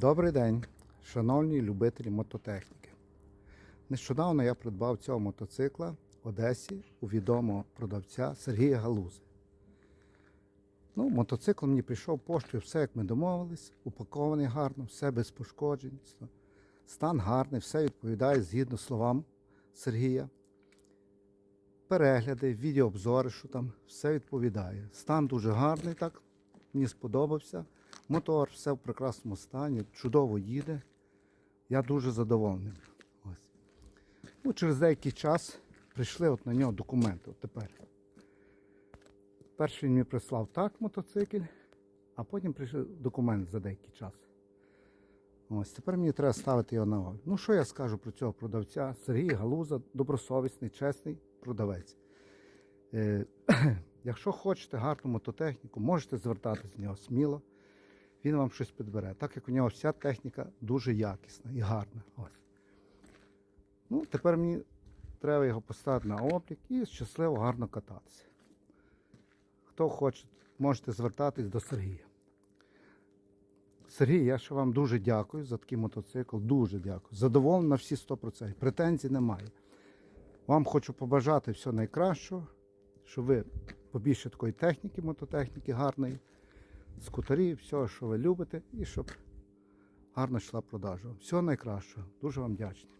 Добрий день, шановні любителі мототехніки. Нещодавно я придбав цього мотоцикла в Одесі у відомого продавця Сергія Галузи. Ну, мотоцикл мені прийшов поштою, все як ми домовились, упакований гарно, все без пошкоджень. Стан гарний, все відповідає згідно словам Сергія. Перегляди, відеообзори, що там, все відповідає. Стан дуже гарний, так, мені сподобався. Мотор, все в прекрасному стані, чудово їде. Я дуже задоволений. Ну, через деякий час прийшли от на нього документи. От тепер. Перший він мені прислав так мотоцикл, а потім прийшов документ за деякий час. Ось тепер мені треба ставити його на облік. Ну що я скажу про цього продавця? Сергій Галуза, добросовісний, чесний продавець. Е, якщо хочете гарну мототехніку, можете звертатися до нього сміло. Він вам щось підбере. Так як у нього вся техніка дуже якісна і гарна. Ось. Ну, тепер мені треба його поставити на облік і щасливо гарно кататися. Хто хоче, можете звертатись до Сергія. Сергій, я ще вам дуже дякую за такий мотоцикл. Дуже дякую. Задоволений на всі 100%. Претензій немає. Вам хочу побажати всього найкращого, щоб ви побільше такої техніки, мототехніки гарної, скутерів, всього, що ви любите, і щоб гарно йшла продажа. Всього найкращого. Дуже вам вдячний.